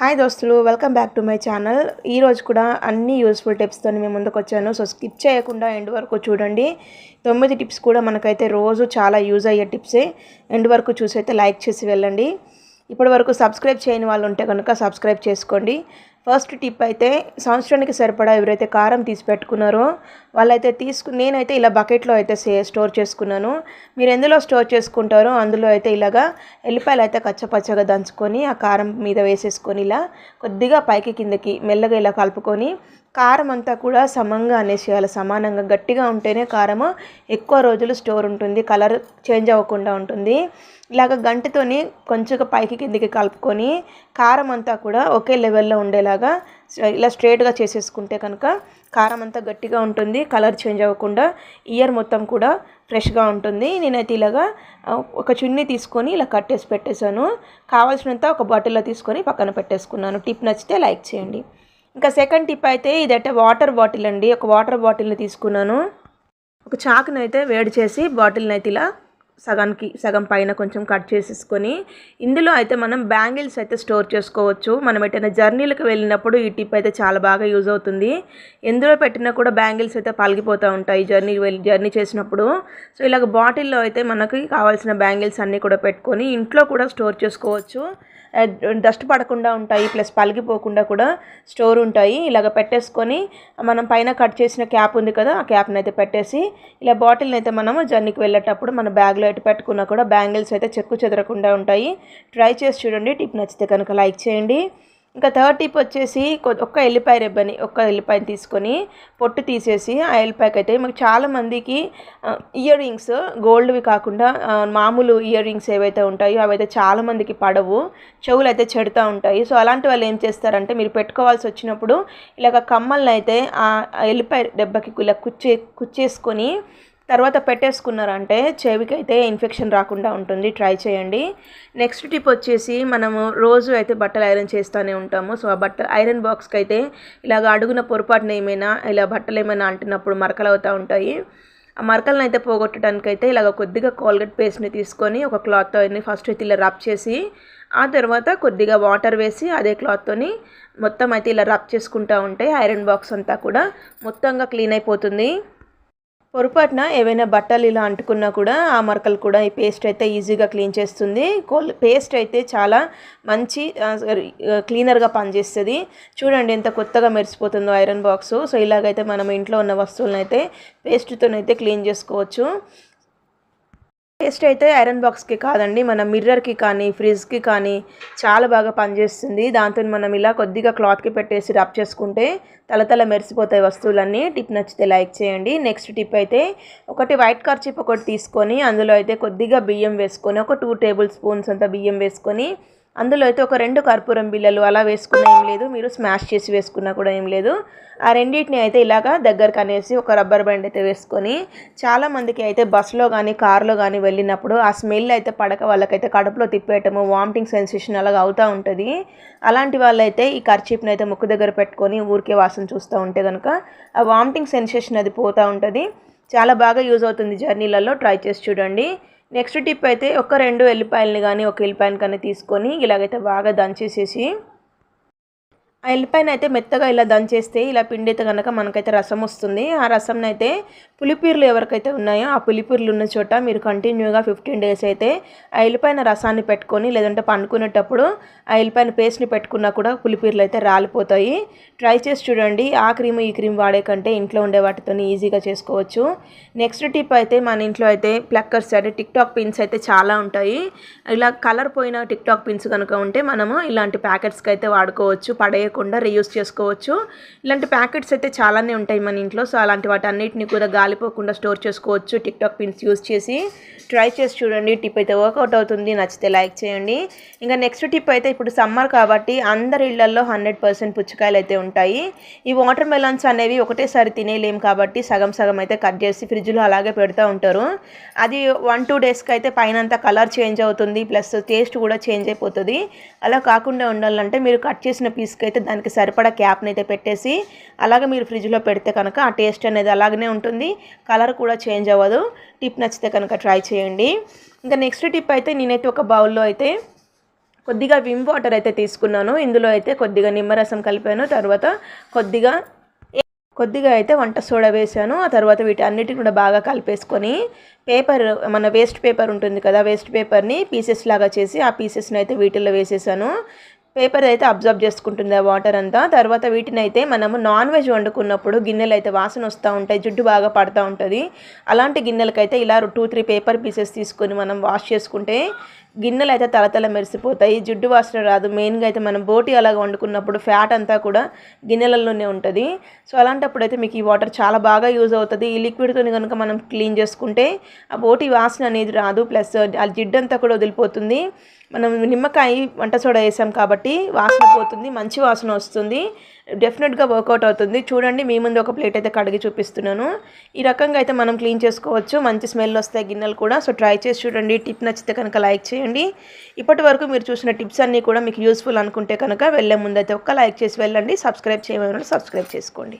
Hi దోస్తులు welcome back to my channel. ఈరోజు కూడా అన్ని యూస్ఫుల్ టిప్స్తో మేము ముందుకు వచ్చాను. సో స్కిప్ చేయకుండా ఎండ్ వరకు చూడండి. తొమ్మిది టిప్స్ కూడా మనకైతే రోజు చాలా యూజ్ అయ్యే టిప్సే. ఎండ్ వరకు చూసి అయితే లైక్ చేసి వెళ్ళండి. ఇప్పటి వరకు సబ్స్క్రైబ్ చేయని వాళ్ళు ఉంటే కనుక సబ్స్క్రైబ్ చేసుకోండి. ఫస్ట్ టిప్ అయితే సంవత్సరానికి సరిపడా ఎవరైతే కారం తీసి పెట్టుకున్నారో వాళ్ళైతే తీసుకు నేనైతే ఇలా బకెట్లో అయితే సే స్టోర్ చేసుకున్నాను. మీరు ఎందులో స్టోర్ చేసుకుంటారో అందులో అయితే ఇలాగా ఎల్లిపాయలు అయితే కచ్చపచ్చగా దంచుకొని ఆ కారం మీద వేసేసుకొని ఇలా కొద్దిగా పైకి కిందకి మెల్లగా ఇలా కలుపుకొని కారం అంతా కూడా సమంగా అనేసేయాలి సమానంగా గట్టిగా ఉంటేనే కారము ఎక్కువ రోజులు స్టోర్ ఉంటుంది. కలర్ చేంజ్ అవ్వకుండా ఉంటుంది. ఇలాగ గంటతోని కొంచెంగా పైకి కిందకి కలుపుకొని కారం అంతా కూడా ఒకే లెవెల్లో ఇలాగా ఇలా స్ట్రేట్గా చేసేసుకుంటే కనుక కారం అంతా గట్టిగా ఉంటుంది కలర్ చేంజ్ అవ్వకుండా ఇయర్ మొత్తం కూడా ఫ్రెష్గా ఉంటుంది. నేనైతే ఇలాగా ఒక చున్నీ తీసుకొని ఇలా కట్టేసి పెట్టేశాను. కావాల్సినంత ఒక బాటిల్లో తీసుకొని పక్కన పెట్టేసుకున్నాను. టిప్ నచ్చితే లైక్ చేయండి. ఇంకా సెకండ్ టిప్ అయితే ఇదైతే వాటర్ బాటిల్ అండి. ఒక వాటర్ బాటిల్ని తీసుకున్నాను. ఒక చాకునైతే వేడి చేసి బాటిల్ని అయితే ఇలా సగానికి సగం పైన కొంచెం కట్ చేసేసుకొని ఇందులో అయితే మనం బ్యాంగిల్స్ అయితే స్టోర్ చేసుకోవచ్చు. మనం ఎటైనా జర్నీలకు వెళ్ళినప్పుడు ఈ టిప్ అయితే చాలా బాగా యూజ్ అవుతుంది. ఎందులో పెట్టినా కూడా బ్యాంగిల్స్ అయితే పలిగిపోతూ ఉంటాయి జర్నీ వెళ్ళి జర్నీ చేసినప్పుడు. సో ఇలాగ బాటిల్లో అయితే మనకి కావాల్సిన బ్యాంగిల్స్ అన్నీ కూడా పెట్టుకొని ఇంట్లో కూడా స్టోర్ చేసుకోవచ్చు. డస్ట్ పడకుండా ఉంటాయి ప్లస్ పలిగిపోకుండా కూడా స్టోర్ ఉంటాయి. ఇలాగ పెట్టేసుకొని మనం పైన కట్ చేసిన క్యాప్ ఉంది కదా ఆ క్యాప్ని అయితే పెట్టేసి ఇలా బాటిల్ని అయితే మనము జర్నీకి వెళ్ళేటప్పుడు మన బ్యాగ్లో అయితే పెట్టుకున్నా కూడా బ్యాంగిల్స్ అయితే చెక్కు చెదరకుండా ఉంటాయి. ట్రై చేసి చూడండి. టిప్ నచ్చితే కనుక లైక్ చేయండి. ఇంకా థర్డ్ టిప్ వచ్చేసి ఒక్క ఎల్లిపాయ రెబ్బని ఒక్క ఎల్లిపాయని తీసుకొని పొట్టు తీసేసి ఆ ఎల్లిపాయకి అయితే మాకు చాలామందికి ఇయర్ రింగ్స్ గోల్డ్వి కాకుండా మామూలు ఇయర్ రింగ్స్ ఏవైతే ఉంటాయో అవైతే చాలామందికి పడవు. చెవులు అయితే చెడుతూ ఉంటాయి. సో అలాంటి వాళ్ళు ఏం చేస్తారంటే మీరు పెట్టుకోవాల్సి వచ్చినప్పుడు ఇలాగ కమ్మల్ని అయితే ఆ ఎల్లిపాయ రెబ్బకి ఇలా కుచ్చే కుచ్చేసుకొని తర్వాత పెట్టేసుకున్నారంటే చెవికి అయితే ఇన్ఫెక్షన్ రాకుండా ఉంటుంది. ట్రై చేయండి. నెక్స్ట్ టిప్ వచ్చేసి మనము రోజు అయితే బట్టలు ఐరన్ చేస్తూనే ఉంటాము. సో ఆ బట్ట ఐరన్ బాక్స్కి అయితే ఇలాగ అడుగున పొరపాటున ఏమైనా ఇలా బట్టలు ఏమైనా అంటున్నప్పుడు మరకలు అవుతూ ఉంటాయి. ఆ మరకలను అయితే పోగొట్టడానికి అయితే ఇలాగ కొద్దిగా కోల్గేట్ పేస్ట్ని తీసుకొని ఒక క్లాత్తో ఫస్ట్ అయితే ఇలా రబ్ చేసి ఆ తర్వాత కొద్దిగా వాటర్ వేసి అదే క్లాత్తోని మొత్తం అయితే ఇలా రబ్ చేసుకుంటూ ఉంటే ఐరన్ బాక్స్ అంతా కూడా మొత్తంగా క్లీన్ అయిపోతుంది. పొరపాటున ఏవైనా బట్టలు ఇలా అంటుకున్నా కూడా ఆ మరకలు కూడా ఈ పేస్ట్ అయితే ఈజీగా క్లీన్ చేస్తుంది. కోల్ పేస్ట్ అయితే చాలా మంచి క్లీనర్గా పనిచేస్తుంది. చూడండి ఎంత కొత్తగా మెరిసిపోతుందో ఐరన్ బాక్స్. సో ఇలాగైతే మనం ఇంట్లో ఉన్న వస్తువులను అయితే పేస్ట్తోనైతే క్లీన్ చేసుకోవచ్చు. పేస్ట్ అయితే ఐరన్ బాక్స్కి కాదండి మన మిర్రర్కి కానీ ఫ్రిడ్జ్కి కానీ చాలా బాగా పనిచేస్తుంది. దాంతో మనం ఇలా కొద్దిగా క్లాత్కి పెట్టేసి రబ్ చేసుకుంటే తలతల మెరిసిపోతాయి వస్తువులన్నీ. టిప్ నచ్చితే లైక్ చేయండి. నెక్స్ట్ టిప్ అయితే ఒకటి వైట్ కార్చిప్ ఒకటి తీసుకొని అందులో అయితే కొద్దిగా బియ్యం వేసుకొని ఒక టూ టేబుల్ స్పూన్స్ అంత బియ్యం వేసుకొని అందులో అయితే ఒక రెండు కర్పూరం బిళ్ళలు అలా వేసుకున్నా ఏం లేదు. మీరు స్మాష్ చేసి వేసుకున్నా కూడా ఏం లేదు. ఆ రెండింటిని అయితే ఇలాగా దగ్గరకు అనేసి ఒక రబ్బర్ బ్యాండ్ అయితే వేసుకొని చాలామందికి అయితే బస్సులో కానీ కార్లో కానీ వెళ్ళినప్పుడు ఆ స్మెల్ అయితే పడక వాళ్ళకైతే కడుపులో తిప్పేయటము వామిటింగ్ సెన్సేషన్ అలాగా అవుతూ ఉంటుంది. అలాంటి వాళ్ళైతే ఈ కర్చీప్ని అయితే ముక్కు దగ్గర పెట్టుకొని ఊరికే వాసన చూస్తూ ఉంటే కనుక ఆ వామిటింగ్ సెన్సేషన్ అది పోతూ ఉంటుంది. చాలా బాగా యూజ్ అవుతుంది జర్నీలలో ట్రై చేసి చూడండి. నెక్స్ట్ టిప్ అయితే ఒక రెండు ఎల్లిపాయలని కానీ ఒక ఎల్లిపాయని కానీ తీసుకొని ఇలాగైతే బాగా దంచేసేసి ఎల్లిపాయన అయితే మెత్తగా ఇలా దంచేస్తే ఇలా పిండి అయితే కనుక మనకైతే రసం వస్తుంది. ఆ రసం అయితే పులిపీర్లు ఎవరికైతే ఉన్నాయో ఆ పులిపీర్లు ఉన్న చోట మీరు కంటిన్యూగా ఫిఫ్టీన్ డేస్ అయితే ఆ ఎల్లిపాయన రసాన్ని పెట్టుకొని లేదంటే పండుకునేటప్పుడు ఆ ఎల్లిపాయన పేస్ట్ని పెట్టుకున్నా కూడా పులిపీర్లు అయితే రాలిపోతాయి. ట్రై చేసి చూడండి. ఆ క్రీమ్ ఈ క్రీమ్ వాడే కంటే ఇంట్లో ఉండే వాటితో ఈజీగా చేసుకోవచ్చు. నెక్స్ట్ టిప్ అయితే మన ఇంట్లో అయితే ప్లక్కర్స్ అంటే టిక్టాక్ పిన్స్ అయితే చాలా ఉంటాయి. ఇలా కలర్ పోయిన టిక్టాక్ పిన్స్ కనుక ఉంటే మనము ఇలాంటి ప్యాకెట్స్కి అయితే వాడుకోవచ్చు. పడే పడేయకుండా రీయూస్ చేసుకోవచ్చు. ఇలాంటి ప్యాకెట్స్ అయితే చాలానే ఉంటాయి మన ఇంట్లో. సో అలాంటి వాటి అన్నిటిని కూడా గాలిపోకుండా స్టోర్ చేసుకోవచ్చు. టిక్ టాక్ పిన్స్ యూస్ చేసి ట్రై చేసి చూడండి. టిప్ అయితే వర్కౌట్ అవుతుంది. నచ్చితే లైక్ చేయండి. ఇంకా నెక్స్ట్ టిప్ అయితే ఇప్పుడు సమ్మర్ కాబట్టి అందరి ఇళ్ళలో హండ్రెడ్ పర్సెంట్ పుచ్చకాయలు అయితే ఉంటాయి. ఈ వాటర్ మెలన్స్ అనేవి ఒకటేసారి తినేయలేము కాబట్టి సగం సగం అయితే కట్ చేసి ఫ్రిడ్జ్లో అలాగే పెడతా ఉంటారు. అది వన్ టూ డేస్కి అయితే పైన కలర్ చేంజ్ అవుతుంది. ప్లస్ టేస్ట్ కూడా చేంజ్ అయిపోతుంది. అలా కాకుండా ఉండాలంటే మీరు కట్ చేసిన పీస్కి అయితే దానికి సరిపడా క్యాప్ని అయితే పెట్టేసి అలాగే మీరు ఫ్రిడ్జ్లో పెడితే కనుక ఆ టేస్ట్ అనేది అలాగనే ఉంటుంది. కలర్ కూడా చేంజ్ అవ్వదు. టిప్ నచ్చితే కనుక ట్రై చేయండి. ఇంకా నెక్స్ట్ టిప్ అయితే నేనైతే ఒక బౌల్లో అయితే కొద్దిగా విమ్ వాటర్ అయితే తీసుకున్నాను. ఇందులో అయితే కొద్దిగా నిమ్మరసం కలిపాను. తర్వాత కొద్దిగా కొద్దిగా అయితే వంట సోడా వేసాను. ఆ తర్వాత వీటన్నిటిని కూడా బాగా కలిపేసుకొని పేపర్ మన వేస్ట్ పేపర్ ఉంటుంది కదా వేస్ట్ పేపర్ని పీసెస్ లాగా చేసి ఆ పీసెస్ని అయితే వీటిల్లో వేసేసాను. పేపర్ అయితే అబ్జర్వ్ చేసుకుంటుంది ఆ వాటర్ అంతా. తర్వాత వీటిని అయితే మనము నాన్ వెజ్ వండుకున్నప్పుడు గిన్నెలు అయితే వాసన వస్తూ ఉంటాయి జిడ్డు బాగా పడుతూ ఉంటుంది. అలాంటి గిన్నెలకైతే ఇలా టూ త్రీ పేపర్ పీసెస్ తీసుకొని మనం వాష్ చేసుకుంటే గిన్నెలు అయితే తలతల మెరిసిపోతాయి జిడ్డు వాసన రాదు. మెయిన్గా అయితే మనం బోటి అలాగ వండుకున్నప్పుడు ఫ్యాట్ అంతా కూడా గిన్నెలలోనే ఉంటుంది. సో అలాంటప్పుడు అయితే మీకు ఈ వాటర్ చాలా బాగా యూజ్ అవుతుంది. ఈ లిక్విడ్తో కనుక మనం క్లీన్ చేసుకుంటే ఆ బోటి వాసన అనేది రాదు. ప్లస్ ఆ జిడ్డు అంతా కూడా వదిలిపోతుంది. మనం నిమ్మకాయ వంట సోడా వేసాం కాబట్టి వాసన పోతుంది మంచి వాసన వస్తుంది. డెఫినెట్గా వర్కౌట్ అవుతుంది. చూడండి మీ ముందు ఒక ప్లేట్ అయితే కడిగి చూపిస్తున్నాను. ఈ రకంగా అయితే మనం క్లీన్ చేసుకోవచ్చు. మంచి స్మెల్ వస్తాయి గిన్నెలు కూడా. సో ట్రై చేసి చూడండి. టిప్ నచ్చితే కనుక లైక్ చేయండి. ఇప్పటి వరకు మీరు చూసిన టిప్స్ అన్నీ కూడా మీకు యూస్ఫుల్ అనుకుంటే కనుక వెళ్ళే ముందు అయితే ఒక్క లైక్ చేసి వెళ్ళండి. సబ్స్క్రైబ్ చేయమని సబ్స్క్రైబ్ చేసుకోండి.